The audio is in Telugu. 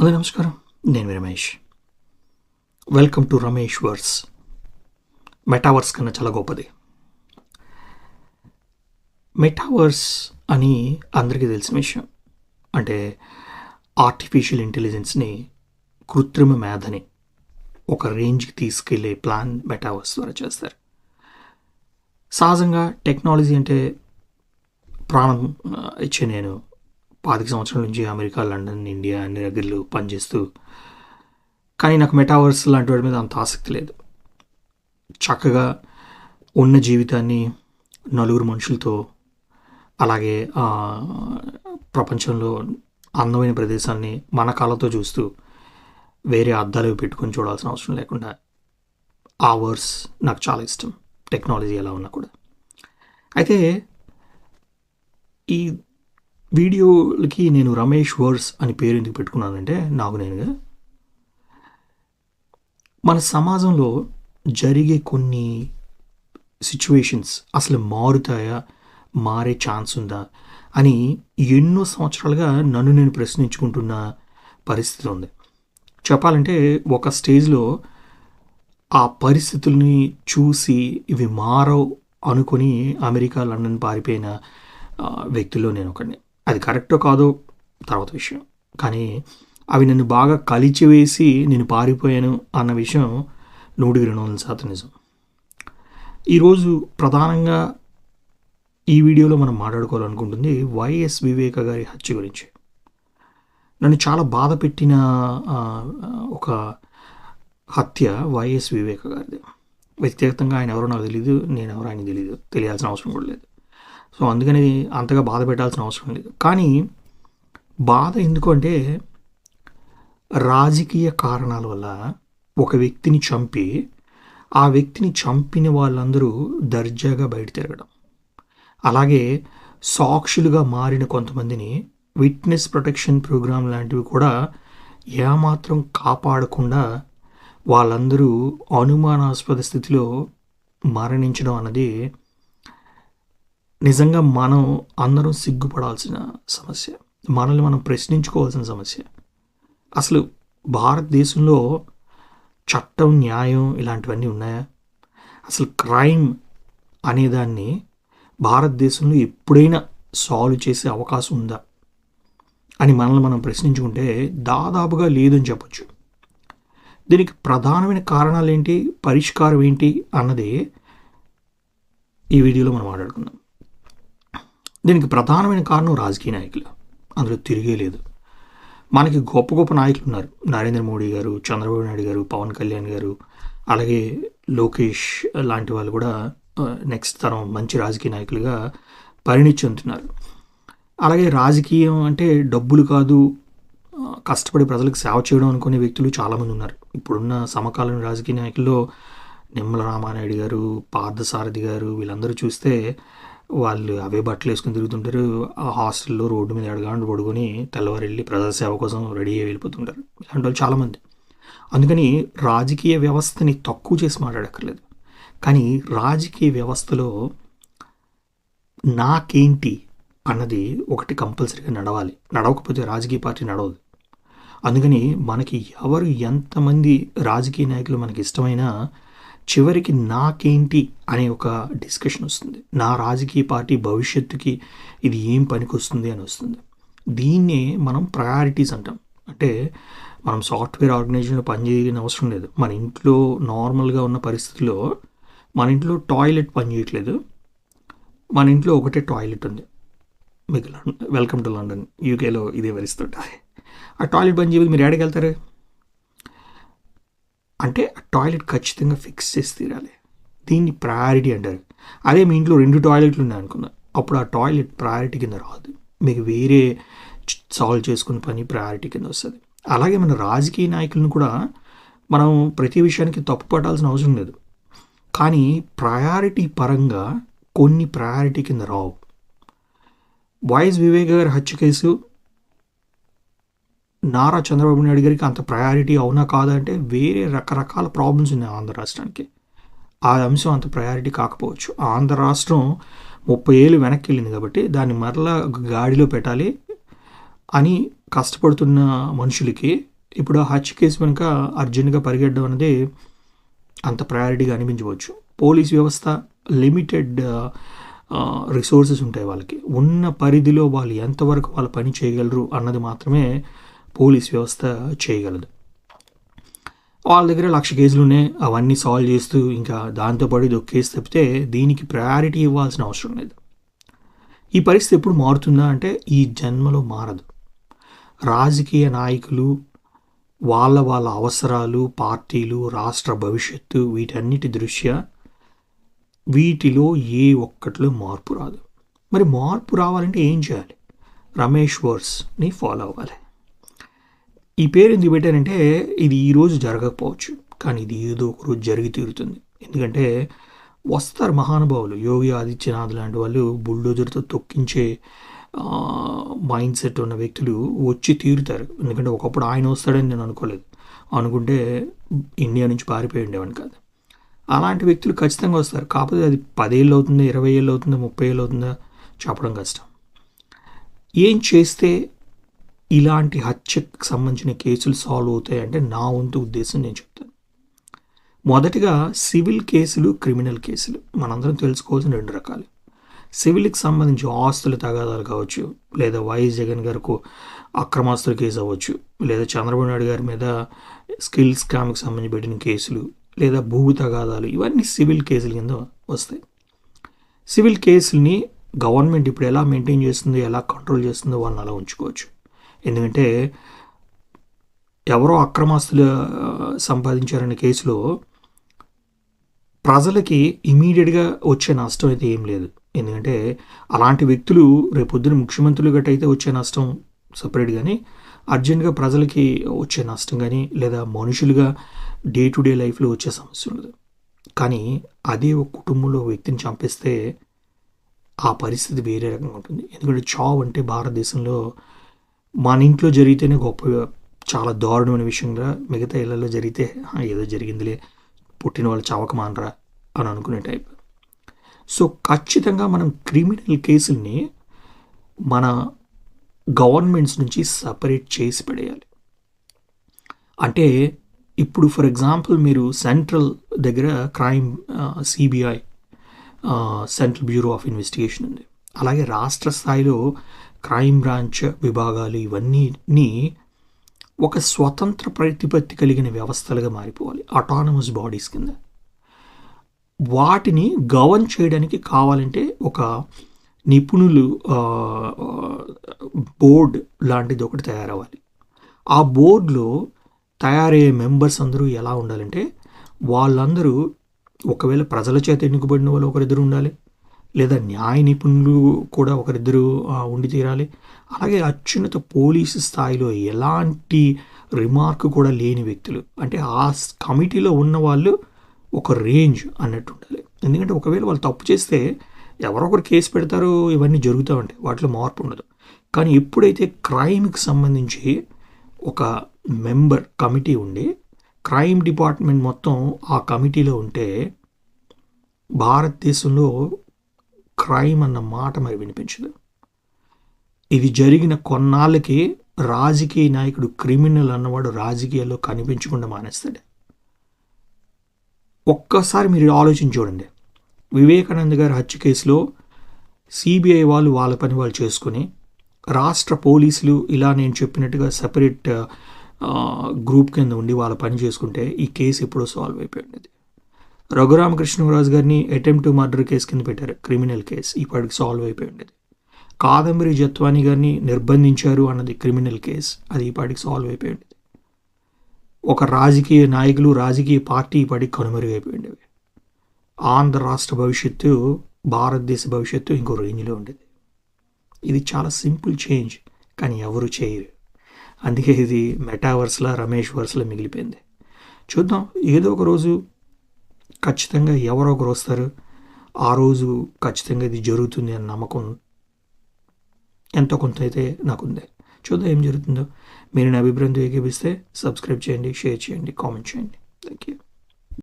అందరూ నమస్కారం. నేను Ramesh. Welcome to Ramesh verse metaverse కన్నా చాలా గొప్పది. మెటావర్స్ అని అందరికీ తెలిసిన విషయం. అంటే ఆర్టిఫిషియల్ ఇంటెలిజెన్స్ని కృత్రిమ మేధని ఒక రేంజ్కి తీసుకెళ్ళే ప్లాన్ మెటావర్స్ ద్వారా చేస్తారు. సహజంగా టెక్నాలజీ అంటే ప్రాణం ఇచ్చే నేను పాతిక సంవత్సరాల నుంచి అమెరికా లండన్ ఇండియా అన్ని దగ్గరలు పనిచేస్తూ కానీ నాకు మెటావర్స్ లాంటి వాటి మీద అంత ఆసక్తి లేదు. చక్కగా ఉన్న జీవితాన్ని నలుగురు మనుషులతో అలాగే ప్రపంచంలో అందమైన ప్రదేశాన్ని మన కాళ్ళతో చూస్తూ వేరే అద్దాలు పెట్టుకొని చూడాల్సిన అవసరం లేకుండా ఆ నాకు చాలా ఇష్టం టెక్నాలజీ ఎలా ఉన్నా కూడా. అయితే ఈ వీడియోలకి నేను రమేష్ వర్స్ అని పేరు ఎందుకు పెట్టుకున్నానంటే నాకు నేనుగా మన సమాజంలో జరిగే కొన్ని సిచ్యువేషన్స్ అసలు మారుతాయా మారే ఛాన్స్ ఉందా అని ఎన్నో సంవత్సరాలుగా నన్ను నేను ప్రశ్నించుకుంటున్న పరిస్థితి ఉంది. చెప్పాలంటే ఒక స్టేజ్లో ఆ పరిస్థితుల్ని చూసి ఇవి మారవు అనుకొని అమెరికా లండన్ పారిపోయిన వ్యక్తుల్లో నేను ఒకడిని. అది కరెక్టో కాదో తర్వాత విషయం. కానీ అవి నన్ను బాగా కలిచివేసి నేను పారిపోయాను అన్న విషయం నూటికి రెండు వందల శాతం నిజం. ఈరోజు ప్రధానంగా ఈ వీడియోలో మనం మాట్లాడుకోవాలనుకుంటుంది వైఎస్ వివేక గారి హత్య గురించి. నన్ను చాలా బాధ పెట్టిన ఒక హత్య వైఎస్ వివేక గారిది. వ్యక్తిగతంగా ఆయన ఎవరో నాకు తెలియదు నేను ఎవరో ఆయన తెలియదు తెలియాల్సిన అవసరం కూడా లేదు. సో అందుకని అంతగా బాధ పెట్టాల్సిన అవసరం లేదు. కానీ బాధ ఎందుకంటే రాజకీయ కారణాల వల్ల ఒక వ్యక్తిని చంపి ఆ వ్యక్తిని చంపిన వాళ్ళందరూ దర్జాగా బయట తిరగడం. అలాగే సాక్షులుగా మారిన కొంతమందిని విట్నెస్ ప్రొటెక్షన్ ప్రోగ్రాం లాంటివి కూడా ఏమాత్రం కాపాడకుండా వాళ్ళందరూ అనుమానాస్పద స్థితిలో మరణించడం అన్నది నిజంగా మనం అందరం సిగ్గుపడాల్సిన సమస్య మనల్ని మనం ప్రశ్నించుకోవాల్సిన సమస్య. అసలు భారతదేశంలో చట్టం న్యాయం ఇలాంటివన్నీ ఉన్నాయా? అసలు క్రైమ్ అనేదాన్ని భారతదేశంలో ఎప్పుడైనా సాల్వ్ చేసే అవకాశం ఉందా? అని మనల్ని మనం ప్రశ్నించుకుంటే దాదాపుగా లేదని చెప్పచ్చు. దీనికి ప్రధానమైన కారణాలు ఏంటి పరిష్కారం ఏంటి అన్నది ఈ వీడియోలో మనం మాట్లాడుకుందాం. దీనికి ప్రధానమైన కారణం రాజకీయ నాయకులు. అందులో తిరిగే లేదు. మనకి గొప్ప గొప్ప నాయకులు ఉన్నారు. నరేంద్ర మోడీ గారు చంద్రబాబు నాయుడు గారు పవన్ కళ్యాణ్ గారు అలాగే లోకేష్ లాంటి వాళ్ళు కూడా నెక్స్ట్ తరం మంచి రాజకీయ నాయకులుగా పరిణితి చెందుతున్నారు. అలాగే రాజకీయం అంటే డబ్బులు కాదు కష్టపడి ప్రజలకు సేవ చేయడం అనుకునే వ్యక్తులు చాలామంది ఉన్నారు. ఇప్పుడున్న సమకాలీన రాజకీయ నాయకుల్లో నిమ్మల రామానాయుడు గారు పార్థసారథి గారు వీళ్ళందరూ చూస్తే వాళ్ళు అవే బట్టలు వేసుకుని తిరుగుతుంటారు. ఆ హాస్టల్లో రోడ్డు మీద ఎడగాండు పడుకొని తెల్లవారు వెళ్ళి ప్రజాసేవ కోసం రెడీ అయ్యి వెళ్ళిపోతుంటారు. ఇలాంటి వాళ్ళు చాలామంది. అందుకని రాజకీయ వ్యవస్థని తక్కువ చేసి మాట్లాడక్కర్లేదు. కానీ రాజకీయ వ్యవస్థలో నాకేంటి అన్నది ఒకటి కంపల్సరీగా నడవాలి. నడవకపోతే రాజకీయ పార్టీ నడవదు. అందుకని మనకి ఎవరు ఎంతమంది రాజకీయ నాయకులు మనకి ఇష్టమైనా చివరికి నాకేంటి అనే ఒక డిస్కషన్ వస్తుంది. నా రాజకీయ పార్టీ భవిష్యత్తుకి ఇది ఏం పనికొస్తుంది అని వస్తుంది. దీన్నే మనం ప్రయారిటీస్ అంటాం. అంటే మనం సాఫ్ట్వేర్ ఆర్గనైజేషన్లో పనిచేయని అవసరం లేదు. మన ఇంట్లో నార్మల్గా ఉన్న పరిస్థితిలో మన ఇంట్లో టాయిలెట్ పనిచేయట్లేదు మన ఇంట్లో ఒకటే టాయిలెట్ ఉంది. మీకు లండన్ వెల్కమ్ టు లండన్ యూకేలో ఇదే వరిస్తుంటుంది ఆ టాయిలెట్ బంద్ చేయదు మీరు ఎక్కడికి వెళ్తారు? అంటే ఆ టాయిలెట్ ఖచ్చితంగా ఫిక్స్ చేసి తీరాలి. దీన్ని ప్రయారిటీ అంటారు. అదే మీ ఇంట్లో రెండు టాయిలెట్లు ఉన్నాయి అనుకుందాం. అప్పుడు ఆ టాయిలెట్ ప్రయారిటీ కింద రాదు. మీకు వేరే సాల్వ్ చేసుకునే పని ప్రయారిటీ కింద వస్తుంది. అలాగే మన రాజకీయ నాయకులను కూడా మనం ప్రతి విషయానికి తప్పు పట్టాల్సిన అవసరం లేదు. కానీ ప్రయారిటీ పరంగా కొన్ని ప్రయారిటీ కింద రావు. వాయిస్ వివేక్ గారి హత్య కేసు నారా చంద్రబాబు నాయుడు గారికి అంత ప్రయారిటీ అవునా కాదా అంటే వేరే రకరకాల ప్రాబ్లమ్స్ ఉన్నాయి ఆంధ్ర రాష్ట్రానికి. ఆ అంశం అంత ప్రయారిటీ కాకపోవచ్చు. ఆంధ్ర రాష్ట్రం ముప్పై ఏళ్ళు వెనక్కి వెళ్ళింది కాబట్టి దాన్ని మరలా గాడిలో పెట్టాలి అని కష్టపడుతున్న మనుషులకి ఇప్పుడు ఆ హత్య కేసు వెనుక అర్జెంటుగా పరిగెట్టడం అనేది అంత ప్రయారిటీగా అనిపించవచ్చు. పోలీస్ వ్యవస్థ లిమిటెడ్ రిసోర్సెస్ ఉంటాయి వాళ్ళకి. ఉన్న పరిధిలో వాళ్ళు ఎంతవరకు వాళ్ళ పని చేయగలరు అన్నది మాత్రమే పోలీస్ వ్యవస్థ చేయగలదు. వాళ్ళ దగ్గర లక్ష కేసులునే అవన్నీ సాల్వ్ చేస్తూ ఇంకా దాంతోపాటు ఇది ఒక కేసు తప్పితే దీనికి ప్రయారిటీ ఇవ్వాల్సిన అవసరం లేదు. ఈ పరిస్థితి ఎప్పుడు మారుతుందా అంటే ఈ జన్మలో మారదు. రాజకీయ నాయకులు వాళ్ళ వాళ్ళ అవసరాలు పార్టీలు రాష్ట్ర భవిష్యత్తు వీటన్నిటి దృష్ట్యా వీటిలో ఏ ఒక్కటిలో మార్పు రాదు. మరి మార్పు రావాలంటే ఏం చేయాలి? రమేష్ వర్స్ని ఫాలో అవ్వాలి. ఈ పేరు ఎందుకు పెట్టారంటే ఇది ఈరోజు జరగకపోవచ్చు. కానీ ఇది ఏదో ఒక రోజు జరిగి తీరుతుంది. ఎందుకంటే వస్తారు మహానుభావులు. యోగి ఆదిత్యనాథ్ లాంటి వాళ్ళు బుల్డోజర్తో తొక్కించే మైండ్ సెట్ ఉన్న వ్యక్తులు వచ్చి తీరుతారు. ఎందుకంటే ఒకప్పుడు ఆయన వస్తాడని నేను అనుకోలేదు. అనుకుంటే ఇండియా నుంచి పారిపోయి ఉండేవాడిని కాదు. అలాంటి వ్యక్తులు ఖచ్చితంగా వస్తారు. కాకపోతే అది పదేళ్ళు అవుతుందా ఇరవై ఏళ్ళు అవుతుందా ముప్పై ఏళ్ళు అవుతుందా చెప్పడం కష్టం. ఏం చేస్తే ఇలాంటి హత్యకు సంబంధించిన కేసులు సాల్వ్ అవుతాయంటే నా వంతు ఉద్దేశం నేను చెప్తాను. మొదటిగా సివిల్ కేసులు క్రిమినల్ కేసులు. మనందరం తెలుసుకోవాల్సిన రెండు రకాలు. సివిల్కి సంబంధించి ఆస్తుల తగాదాలు కావచ్చు లేదా వైఎస్ జగన్ గారికి అక్రమాస్తుల కేసు అవ్వచ్చు లేదా చంద్రబాబు నాయుడు గారి మీద స్కిల్ స్కామ్కి సంబంధించి పెట్టిన కేసులు లేదా భూ తగాదాలు ఇవన్నీ సివిల్ కేసుల కింద వస్తాయి. సివిల్ కేసుల్ని గవర్నమెంట్ ఇప్పుడు ఎలా మెయింటైన్ చేస్తుందో ఎలా కంట్రోల్ చేస్తుందో వాళ్ళని అలా ఉంచుకోవచ్చు. ఎందుకంటే ఎవరో అక్రమాస్తులు సంపాదించారనే కేసులో ప్రజలకి ఇమీడియట్గా వచ్చే నష్టం అయితే ఏం లేదు. ఎందుకంటే అలాంటి వ్యక్తులు రేపొద్దున ముఖ్యమంత్రులు గట్ట అయితే వచ్చే నష్టం సపరేట్ కానీ అర్జెంటుగా ప్రజలకి వచ్చే నష్టం కానీ లేదా మనుషులుగా డే టు డే లైఫ్లో వచ్చే సమస్య ఉండదు. కానీ అదే ఒక కుటుంబంలో వ్యక్తిని చంపేస్తే ఆ పరిస్థితి వేరే రకంగా ఉంటుంది. ఎందుకంటే చావ్ అంటే భారతదేశంలో మన ఇంట్లో జరిగితేనే గొప్ప చాలా దారుణమైన విషయంగా మిగతా ఇళ్ళలో జరిగితే ఏదో జరిగిందిలే పుట్టిన వాళ్ళు చావక మానరా అని అనుకునే టైప్. సో ఖచ్చితంగా మనం క్రిమినల్ కేసుల్ని మన గవర్నమెంట్స్ నుంచి సపరేట్ చేసి పడేయాలి. అంటే ఇప్పుడు ఫర్ ఎగ్జాంపుల్ మీరు సెంట్రల్ దగ్గర crime CBI central bureau of investigation ఉంది. అలాగే రాష్ట్ర స్థాయిలో క్రైమ్ బ్రాంచ్ విభాగాలు ఇవన్నీ ఒక స్వతంత్ర ప్రతిపత్తి కలిగిన వ్యవస్థలుగా మారిపోవాలి. అటానమస్ బాడీస్ కింద. వాటిని గవర్న్ చేయడానికి కావాలంటే ఒక నిపుణులు బోర్డ్ లాంటిది ఒకటి తయారవ్వాలి. ఆ బోర్డులో తయారయ్యే మెంబర్స్ అందరూ ఎలా ఉండాలంటే వాళ్ళందరూ ఒకవేళ ప్రజల చేత ఎన్నుకబడిన వాళ్ళు ఒకరిద్దరు ఉండాలి. లేదా న్యాయ నిపుణులు కూడా ఒకరిద్దరు ఉండి తీరాలి అలాగే అత్యున్నత పోలీసు స్థాయిలో ఎలాంటి రిమార్క్ కూడా లేని వ్యక్తులు. అంటే ఆ కమిటీలో ఉన్న వాళ్ళు ఒక రేంజ్ అన్నట్టు ఉండాలి. ఎందుకంటే ఒకవేళ వాళ్ళు తప్పు చేస్తే ఎవరో ఒకరు కేసు పెడతారు ఇవన్నీ జరుగుతూ ఉంటాయి. వాటిలో మార్పు ఉండదు. కానీ ఎప్పుడైతే క్రైమ్కి సంబంధించి ఒక మెంబర్ కమిటీ ఉండి క్రైమ్ డిపార్ట్మెంట్ మొత్తం ఆ కమిటీలో ఉంటే భారతదేశంలో క్రైమ్ అన్న మాట మరి వినిపించదు. ఇది జరిగిన కొన్నాళ్ళకి రాజకీయ నాయకుడు క్రిమినల్ అన్నవాడు రాజకీయాల్లో కనిపించకుండా మానేస్తాడు. ఒక్కసారి మీరు ఆలోచించి చూడండి. వివేకానంద గారి హత్య కేసులో సిబిఐ వాళ్ళు వాళ్ళ పని వాళ్ళు చేసుకుని రాష్ట్ర పోలీసులు ఇలా నేను చెప్పినట్టుగా సపరేట్ గ్రూప్ కింద ఉండి వాళ్ళ పని చేసుకుంటే ఈ కేసు ఎప్పుడో సాల్వ్ అయిపోయి ఉండేది. రఘురామకృష్ణరాజు గారిని అటెంప్ట్ మర్డర్ కేసు కింద పెట్టారు. క్రిమినల్ కేసు ఇప్పటికి సాల్వ్ అయిపోయి ఉండేది. కాదంబరి జత్వాని గారిని నిర్బంధించారు అన్నది క్రిమినల్ కేసు అది ఇప్పటికి సాల్వ్ అయిపోయి ఉండేది. ఒక రాజకీయ నాయకులు రాజకీయ పార్టీ ఇప్పటికి కనుమరుగైపోయి ఉండేవి. ఆంధ్ర రాష్ట్ర భవిష్యత్తు భారతదేశ భవిష్యత్తు ఇంకో రేంజ్లో ఉండేది. ఇది చాలా సింపుల్ చేంజ్ కానీ ఎవరు చేయరు. అందుకే ఇది మెటావర్స్లా రమేష్ వర్స్లా మిగిలిపోయింది. చూద్దాం ఏదో ఒక రోజు ఖచ్చితంగా ఎవరో ఒకరు వస్తారు. ఆ రోజు ఖచ్చితంగా ఇది జరుగుతుంది అన్న నమ్మకం ఎంతో కొంత అయితే నాకుంది. చూద్దాం ఏం జరుగుతుందో. మీరు నా అభిప్రాయంతో ఏకీపిస్తే సబ్స్క్రైబ్ చేయండి షేర్ చేయండి కామెంట్ చేయండి. Thank you